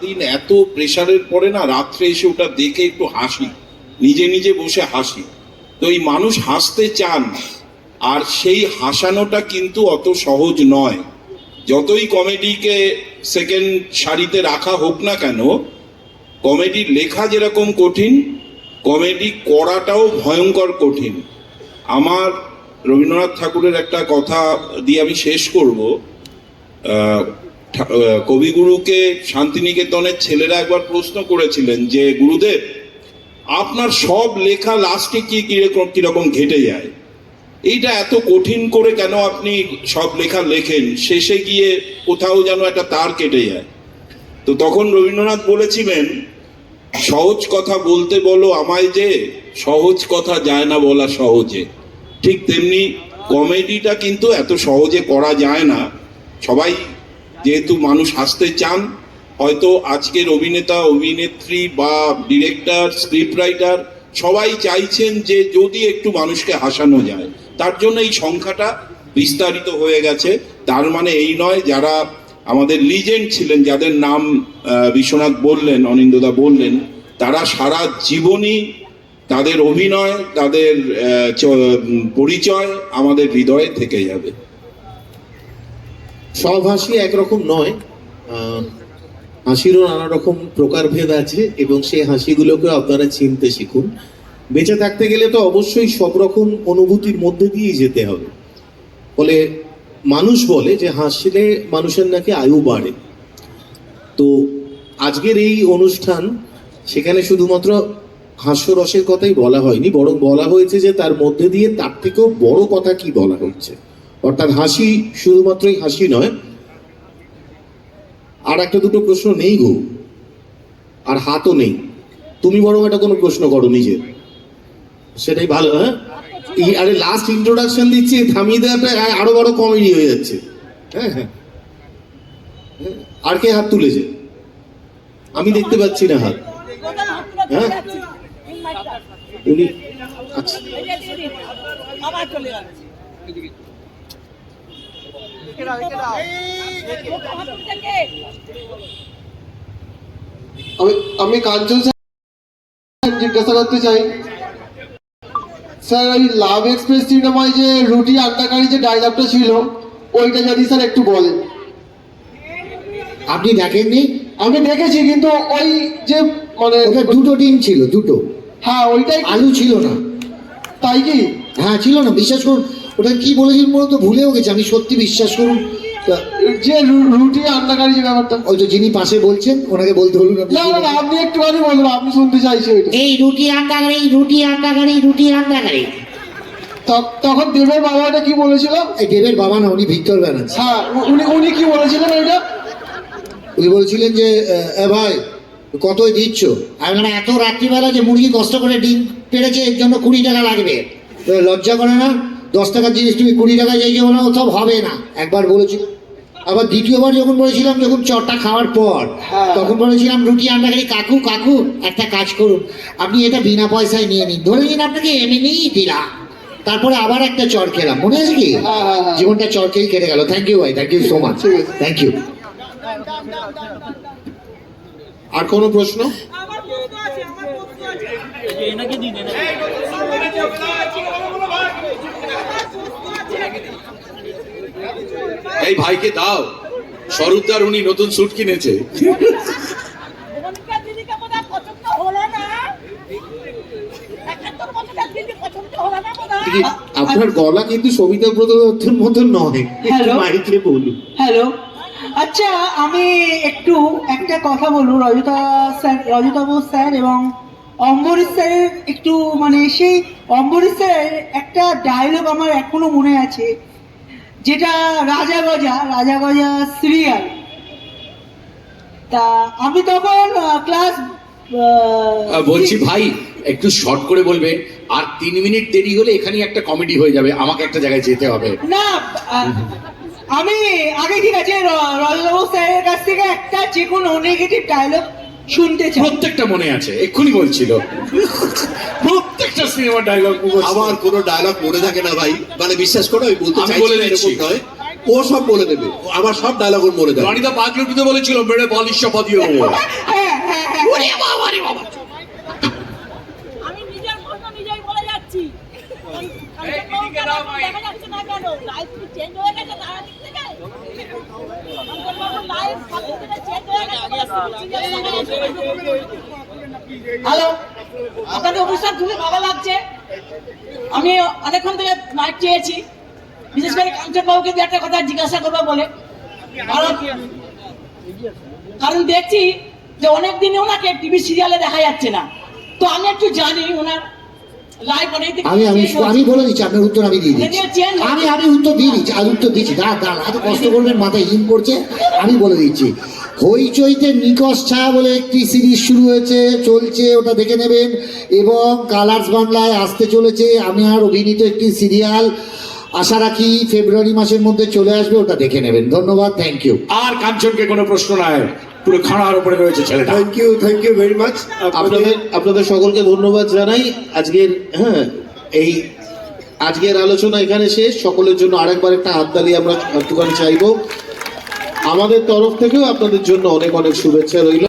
সারাদিন এত প্রেশারের পরে না রাত্রে এসে ওটা দেখে একটু হাসি, নিজে নিজে বসে হাসি। তো এই মানুষ হাসতে চান, আর সেই হাসানোটা কিন্তু অত সহজ নয়। যতই কমেডিকে সেকেন্ড সারিতে রাখা হোক না কেন, কমেডির লেখা যেরকম কঠিন, কমেডি করাটাও ভয়ঙ্কর কঠিন। আমার রবীন্দ্রনাথ ঠাকুরের একটা কথা দিয়ে আমি শেষ করব। কবিগুরুকে শান্তিনিকেতনের ছেলেরা একবার প্রশ্ন করেছিলেন যে, গুরুদেব, আপনার সব লেখা লাস্টে কি কীরকম কীরকম ঘেটে যায়? এইটা এত কঠিন করে কেন আপনি সব লেখা লেখেন? শেষে গিয়ে কোথাও যেন একটা তার কেটে যায়। তো তখন রবীন্দ্রনাথ বলেছিলেন, সহজ কথা বলতে বলো আমায় যে, সহজ কথা যায় না বলা সহজে। ঠিক তেমনি কমেডিটা কিন্তু এত সহজে করা যায় না। সবাই যেহেতু মানুষ হাসতে চান, হয়তো আজকের অভিনেতা, অভিনেত্রী বা ডিরেক্টর স্ক্রিপ্ট রাইটার সবাই চাইছেন যে যদি একটু মানুষকে হাসানো যায়, তার জন্য এই সংখ্যাটা বিস্তারিত হয়ে গেছে। তার মানে এই নয়, যারা আমাদের লিজেন্ড ছিলেন, যাদের নাম বিশ্বনাথ বললেন অনিন্দদা বললেন, তারা সারা জীবনই তাদের অভিনয়, তাদের পরিচয় আমাদের হৃদয়ে থেকে যাবে। সব হাসি একরকম নয়। হাসিরও নানা রকম প্রকারভেদ আছে এবং সেই হাসিগুলোকে আপনারা চিনতে শিখুন। বেঁচে থাকতে গেলে তো অবশ্যই সব রকম অনুভূতির মধ্যে দিয়েই যেতে হবে। ফলে মানুষ বলে যে, হাসলে মানুষের নাকি আয়ু বাড়ে। তো আজকের এই অনুষ্ঠান সেখানে শুধুমাত্র হাস্যরসের কথাই বলা হয়নি, বরং বলা হয়েছে যে, তার মধ্যে দিয়ে তার থেকেও বড় কথা কি বলা হচ্ছে? অর্থাৎ হাসি শুধুমাত্রই হাসি নয়, আর একটা দুটো প্রশ্ন নেই গো, আর হাতও নেই। তুমি বরং এটা কোনো প্রশ্ন করো নিজে। সেটাই ভালো হ্যাঁ? আরে লাস্ট ইন্ট্রোডাকশন দিচ্ছি, থামিয়ে দেওয়াটা আরও বড় কমেডি হয়ে যাচ্ছে। হ্যাঁ হ্যাঁ। আর কে হাত তুলেছে? আমি দেখতে পাচ্ছি না হাত। হ্যাঁ? উনি আচ্ছা। আমি আমি কাঞ্চন স্যার জিজ্ঞাসা করতে চাই। স্যার ওই লাভ এক্সপ্রেস সিনেমায় যে রুটি আড্ডাকারী যে ডায়লগটা ছিল ওইটা যদি স্যার একটু বলেন। আপনি দেখেননি? আমি দেখেছি কিন্তু ওই যে মানে দুটো ডিম ছিল দুটো। হ্যাঁ ওইটাই আলু ছিল না। তাই কি? হ্যাঁ ছিল না। বিশ্বাস করুন ওটা কি বলেছিলেন বলুন তো ভুলেও গেছে? আমি সত্যি বিশ্বাস করুন। যে রুটি আড্ডাকারী যে ব্যাপারটা। ওই তো যিনি পাশে বলছেন ওনাকে বলতে বলুন না না না আপনি একটুখানি বলুন আপনি শুনতে চাইছি ওইটা এই রুটি আন্ডাগাড়ি রুটি আন্ডাগাড়ি রুটি ত- তখন দেবের বাবাটা কি বলেছিল? এই দেবের বাবা না উনি ভিক্টর ব্যানার্জি। হ্যাঁ উনি উনি কি বলেছিলেন ওইটা উনি বলছিলেন যে এ ভাই কতই দিচ্ছ? আমি বললাম, এত রাত্রিবেলা যে মুরগি কষ্ট করে ডিম পেড়েছে এর জন্য কুড়ি টাকা লাগবে। তো লজ্জা করে না? দশ টাকার জিনিস তুমি কুড়ি টাকা চাইছো বলো সব হবে না। একবার বলেছিল আবার দ্বিতীয়বার যখন বলেছিলাম যখন চটটা খাওয়ার পর হ্যাঁ। তখন বলেছিলাম রুটি আন্ডাগাড়ি কাকু কাকু একটা কাজ করুন। আপনি এটা বিনা পয়সায় নিয়ে নিন। ধরে নিন আপনাকে এমনিই দিলাম। তারপরে আবার একটা চর খেলাম। মনে আছে কি? হ্যাঁ, হ্যাঁ। জীবনটা চর খেয়ে কেটে গেল। থ্যাংক ইউ ভাই। Thank you so much thank you আর কোনো প্রশ্ন? আমার প্রশ্ন আছে আমার আছে? এই ভাইকে দাও। স্বরূপদার উনি নতুন স্যুট কিনেছে। আপনার গলা কিন্তু সবিতা ব্রত দত্তর মতন নয়? মাইকে বলুন। হ্যালো আচ্ছা আমি একটু একটা কথা বলব রজতা স্যার রজতাবু স্যার এবং অম্বরীশ স্যারের একটু মানে সেই অম্বরীশ স্যারের একটা ডায়লগ আমার এখনও মনে আছে যেটা রাজা গজা রাজা গজা সিরিয়াল তা আমি তখন ক্লাস বলছি ভাই একটু শর্ট করে বলবেন আর তিন মিনিট দেরি হলে এখানেই একটা কমেডি হয়ে যাবে আমাকে একটা জায়গায় যেতে হবে। না আমি আগে ঠিক আছে র- রজতাবু স্যারের কাছ থেকে একটা যে কোনো নেগেটিভ ডায়লগ শুনতে চাই। প্রত্যেকটা মনে আছে এক্ষুনি বলছিল। প্রত্যেকটা সিনেমার ডায়লগ আমার কোনো ডায়লগ মনে থাকে না ভাই। মানে বিশ্বাস করো আমি বলতে আমি বলে না দিচ্ছি। নয়। ও সব বলে দেবে। আমার সব ডায়লগ ওর মনে দেয় রনিদা পাগলি উঠতে বলেছিল মেরে। হ্যাঁ হ্যাঁ হ্যাঁ ওরে বাবা রে বাবা। আমি নিজের প্রশ্ন নিজেই বলে যাচ্ছি। দেখা যাচ্ছে না কেন? লাইফ কি চেঞ্জ হয়ে গেছে তার দিক থেকে হয়ে হ্যালো আপনাদের অনুষ্ঠান খুবই ভালো লাগছে। আমি অনেকক্ষণ থেকে মাইক চেয়েছি। বিশেষ করে কাঞ্চনবাবুকে দু একটা কথা জিজ্ঞাসা করব বলে। কারণ দেখছি যে অনেক দিনে ওনাকে টিভি সিরিয়ালে দেখা যাচ্ছে না। তো আমি একটু জানি ওনার আমি আমি আমি বলে দিচ্ছি আপনার উত্তর আমি দিয়ে দিচ্ছি। আমি আমি উত্তর দিয়ে দিচ্ছি আর উত্তর দিচ্ছি। দাঁড়া দাঁড়া এত কষ্ট করবেন মাথায় হিম পড়ছে আমি বলে দিচ্ছি। হইচইতে নিকশ ছায়া বলে একটি সিরিজ শুরু হয়েছে চলছে ওটা দেখে নেবেন। এবং কালার্স বাংলায় আসতে চলেছে আমি আর অভিনীত একটি সিরিয়াল আশা রাখি ফেব্রুয়ারি মাসের মধ্যে চলে আসবে ওটা দেখে নেবেন। ধন্যবাদ থ্যাংক ইউ আর কাঞ্চনকে কোনো প্রশ্ন নাই। পুরো খাড়ার উপরে রয়েছে ছেলেটা। Thank you thank you very much আপনাদের আপনাদের সকলকে ধন্যবাদ জানাই। আজকের হ্যাঁ এই আজকের আলোচনা এখানে শেষ। সকলের জন্য আরেকবার একটা হাততালি আমরা একটুখানি চাইব। আমাদের তরফ থেকেও আপনাদের জন্য অনেক অনেক শুভেচ্ছা রইল।